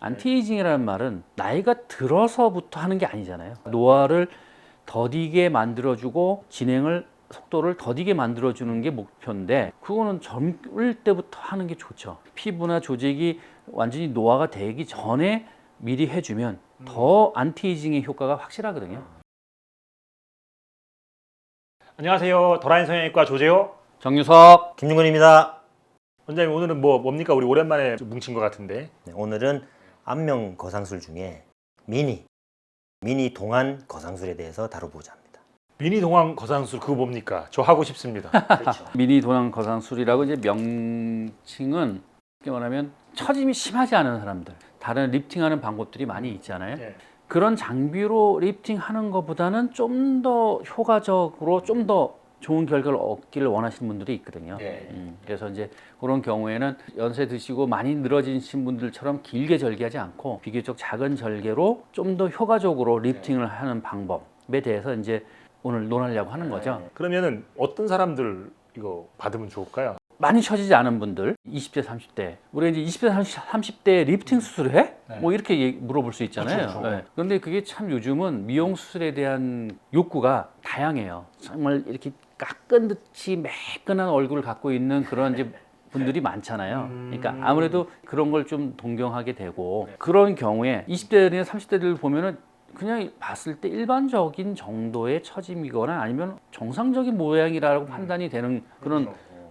안티에이징이라는 말은 나이가 들어서부터 하는 게 아니잖아요. 노화를 더디게 만들어주고 진행을 속도를 더디게 만들어주는 게 목표인데 그거는 젊을 때부터 하는 게 좋죠. 피부나 조직이 완전히 노화가 되기 전에 미리 해주면 더 안티에이징의 효과가 확실하거든요. 안녕하세요. 도라인 성형외과 조재호 정유섭 김중근입니다. 원장님 오늘은 뭐 뭡니까? 우리 오랜만에 좀 뭉친 것 같은데. 네, 오늘은 안면 거상술 중에 미니, 미니 동안 거상술에 대해서 다뤄보자 합니다. 미니 동안 거상술 그거 뭡니까? 저 하고 싶습니다. 그렇죠. 미니 도량 거상술이라고 이제 명칭은 쉽게 말하면 처짐이 심하지 않은 사람들 다른 리프팅하는 방법들이 많이 있잖아요. 네. 그런 장비로 리프팅하는 것보다는 좀 더 효과적으로 좀 더 좋은 결과를 얻기를 원하시는 분들이 있거든요. 네. 음, 그래서 이제 그런 경우에는 연세 드시고 많이 늘어지신 분들처럼 길게 절개하지 않고 비교적 작은 절개로 좀 더 효과적으로 리프팅을 하는 방법에 대해서 이제 오늘 논하려고 하는 거죠. 그러면은 어떤 사람들 이거 받으면 좋을까요? 많이 처지지 않은 분들 20대 30대 우리가 이제 20대 30, 대 리프팅 수술을 해? 네. 뭐 이렇게 얘기- 물어볼 수 있잖아요. 그렇죠, 그렇죠. 네. 그런데 그게 참 요즘은 미용 수술에 대한 욕구가 다양해요. 정말 이렇게 깎은 듯이 매끈한 얼굴을 갖고 있는 그런 이제 분들이 많잖아요. 그러니까 아무래도 그런 걸 좀 동경하게 되고 그런 경우에 20대나 30대들 보면은 그냥 봤을 때 일반적인 정도의 처짐이거나 아니면 정상적인 모양이라고 판단이 되는 그런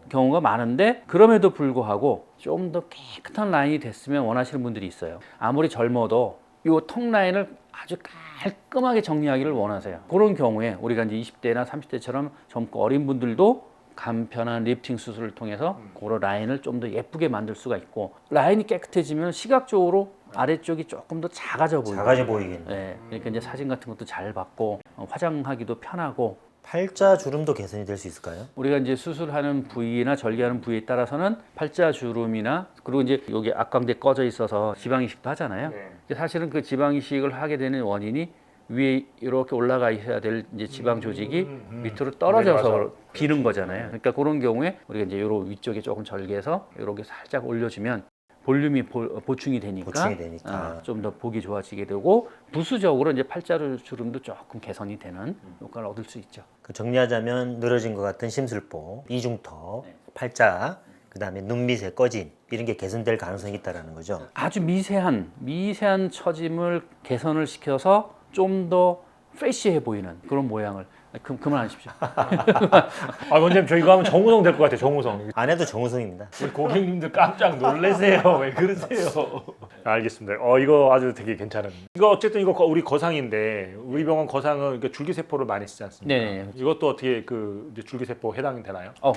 경우가 많은데 그럼에도 불구하고 좀 더 깨끗한 라인이 됐으면 원하시는 분들이 있어요. 아무리 젊어도 이 턱 라인을 아주 깔끔하게 정리하기를 원하세요. 그런 경우에 우리가 이제 20대나 30대처럼 젊고 어린 분들도 간편한 리프팅 수술을 통해서 그런 라인을 좀 더 예쁘게 만들 수가 있고 라인이 깨끗해지면 시각적으로 아래쪽이 조금 더 작아져 보이고 작아져 보이겠네. 네, 그러니까 이제 사진 같은 것도 잘 받고 어, 화장하기도 편하고 팔자 주름도 개선이 될 수 있을까요? 우리가 이제 수술하는 부위나 절개하는 부위에 따라서는 팔자 주름이나 그리고 이제 여기 악광대 꺼져 있어서 지방 이식도 하잖아요. 네. 사실은 그 지방 이식을 하게 되는 원인이 위에 이렇게 올라가 있어야 될 이제 지방 조직이 음, 음. 밑으로 떨어져서 네. 비는 거잖아요. 그러니까 그런 경우에 우리가 이제 요 위쪽에 조금 절개해서 이렇게 살짝 올려주면 볼륨이 보, 보충이 되니까, 보충이 되니까. 좀더 보기 좋아지게 되고 부수적으로 이제 팔자 주름도 조금 개선이 되는 효과를 얻을 수 있죠. 그 정리하자면 늘어진 것 같은 심술보, 이중턱, 팔자, 그 다음에 눈 밑에 꺼짐 이런 게 개선될 가능성이 있다라는 거죠. 아주 미세한 미세한 처짐을 개선을 시켜서 좀 더 프레시해 보이는 그런 모양을 그, 그만 하십시오. 아 원장님 저 이거 하면 정우성 될 것 같아요. 정우성. 안 해도 정우성입니다. 우리 고객님들 깜짝 놀라세요. 왜 그러세요? 알겠습니다. 어 이거 아주 되게 괜찮은. 이거 어쨌든 이거 거- 우리 거상인데 우리 병원 거상은 이렇게 줄기세포를 많이 쓰지 않습니까? 네. 이것도 어떻게 그 이제 줄기세포 해당이 되나요? 어,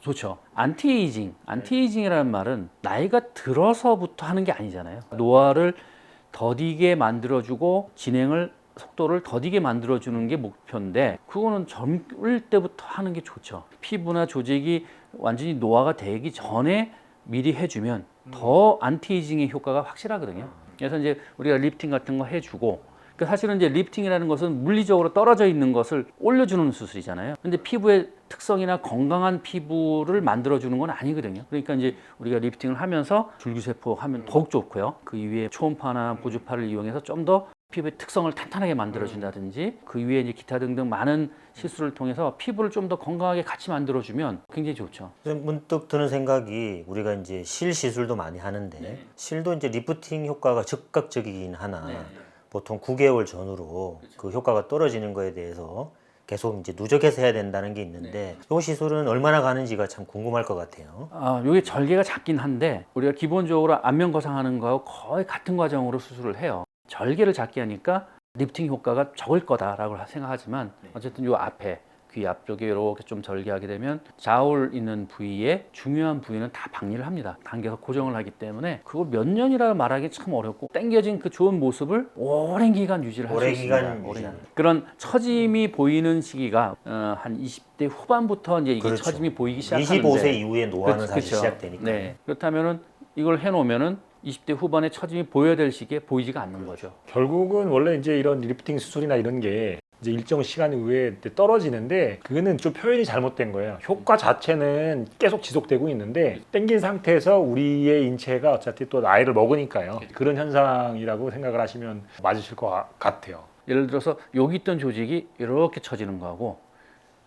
좋죠. 안티에이징. 안티에이징이라는 말은 나이가 들어서부터 하는 게 아니잖아요. 노화를 더디게 만들어주고 진행을 속도를 더디게 만들어주는 게 목표인데 그거는 젊을 때부터 하는 게 좋죠. 피부나 조직이 완전히 노화가 되기 전에 미리 해주면 더 안티에이징의 효과가 확실하거든요. 그래서 이제 우리가 리프팅 같은 거 해주고 그 사실은 이제 리프팅이라는 것은 물리적으로 떨어져 있는 것을 올려주는 수술이잖아요. 근데 피부의 특성이나 건강한 피부를 만들어주는 건 아니거든요. 그러니까 이제 우리가 리프팅을 하면서 줄기세포 하면 더욱 좋고요. 그 이후에 초음파나 보조파를 이용해서 좀 더 피부의 특성을 탄탄하게 만들어준다든지 그 이후에 이제 기타 등등 많은 시술을 통해서 피부를 좀 더 건강하게 같이 만들어주면 굉장히 좋죠. 그래서 문득 드는 생각이 우리가 이제 실 시술도 많이 하는데 실도 이제 리프팅 효과가 즉각적이긴 하나 보통 9개월 전후로 그 효과가 떨어지는 거에 대해서 계속 이제 누적해서 해야 된다는 게 있는데 이 시술은 얼마나 가는지가 참 궁금할 것 같아요. 아, 요게 절개가 작긴 한데 우리가 기본적으로 안면 거상하는 거하고 거의 같은 과정으로 수술을 해요. 절개를 작게 하니까 리프팅 효과가 적을 거다라고 생각하지만 어쨌든 요 앞에 귀 앞쪽에 이렇게 좀 절개하게 되면 좌울 있는 부위에 중요한 부위는 다 박리를 합니다. 당겨서 고정을 하기 때문에 그걸 몇 년이라 말하기 참 어렵고 당겨진 그 좋은 모습을 오랜 기간 유지를 할 수 있습니다. 기간 오랜. 그런 처짐이 보이는 시기가 어, 한 20대 후반부터 이제 이게 그렇죠. 처짐이 보이기 시작하는데 25세 이후에 노화는 그렇죠, 사실 그렇죠. 시작되니까. 네. 그렇다면은 이걸 해놓으면은 20대 후반에 처짐이 보여야 될 시기에 보이지가 않는 거죠. 결국은 원래 이제 이런 리프팅 수술이나 이런 게 이제 일정 시간 후에 떨어지는데 그거는 좀 표현이 잘못된 거예요. 효과 자체는 계속 지속되고 있는데 땡긴 상태에서 우리의 인체가 어차피 또 나이를 먹으니까요. 그런 현상이라고 생각을 하시면 맞으실 것 같- 같아요. 예를 들어서 여기 있던 조직이 이렇게 처지는 거하고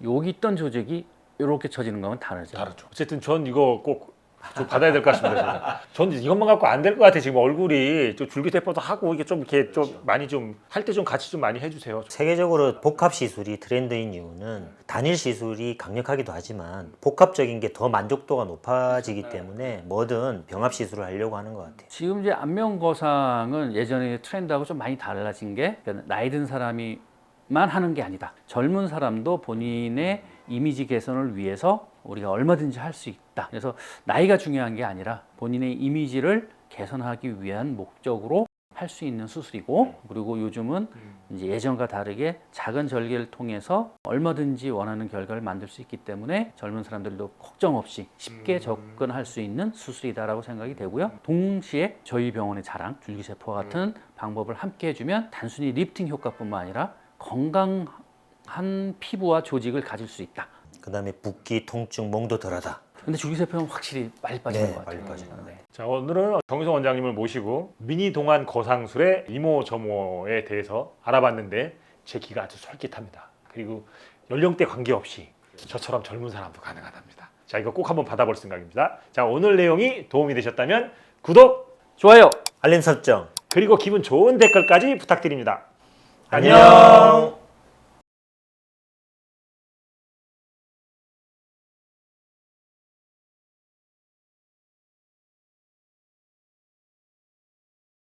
여기 있던 조직이 이렇게 처지는 거하고는 다르죠. 다르죠. 어쨌든 전 이거 꼭 좀 받아야 될 것 같습니다. 저는. 전 이것만 갖고 안 될 것 같아요. 지금 얼굴이 좀 줄기세포도 하고 이게 좀 이렇게 좀 많이 좀 할 때 좀 같이 좀 많이 해주세요. 세계적으로 복합 시술이 트렌드인 이유는 단일 시술이 강력하기도 하지만 복합적인 게 더 만족도가 높아지기 때문에 뭐든 병합 시술을 하려고 하는 것 같아요. 지금 이제 안면 거상은 예전에 트렌드하고 좀 많이 달라진 게 나이 든 사람이 만 하는 게 아니다. 젊은 사람도 본인의 이미지 개선을 위해서 우리가 얼마든지 할 수 있다. 그래서 나이가 중요한 게 아니라 본인의 이미지를 개선하기 위한 목적으로 할 수 있는 수술이고 그리고 요즘은 이제 예전과 다르게 작은 절개를 통해서 얼마든지 원하는 결과를 만들 수 있기 때문에 젊은 사람들도 걱정 없이 쉽게 접근할 수 있는 수술이다라고 생각이 되고요. 동시에 저희 병원의 자랑 줄기세포와 같은 방법을 함께 해주면 단순히 리프팅 효과뿐만 아니라 건강한 피부와 조직을 가질 수 있다. 그다음에 붓기, 통증, 몽도 덜하다. 근데 줄기세포는 확실히 빨리 빠지는 네, 것 같아요. 빨리 빠져요. 네. 자 오늘은 정희성 원장님을 모시고 미니 동안 거상술의 이모저모에 대해서 알아봤는데 제 귀가 아주 솔깃합니다. 그리고 연령대 관계없이 저처럼 젊은 사람도 가능하답니다. 자 이거 꼭 한번 받아볼 생각입니다. 자 오늘 내용이 도움이 되셨다면 구독 좋아요. 알림 설정. 그리고 기분 좋은 댓글까지 부탁드립니다. 안녕. 안녕.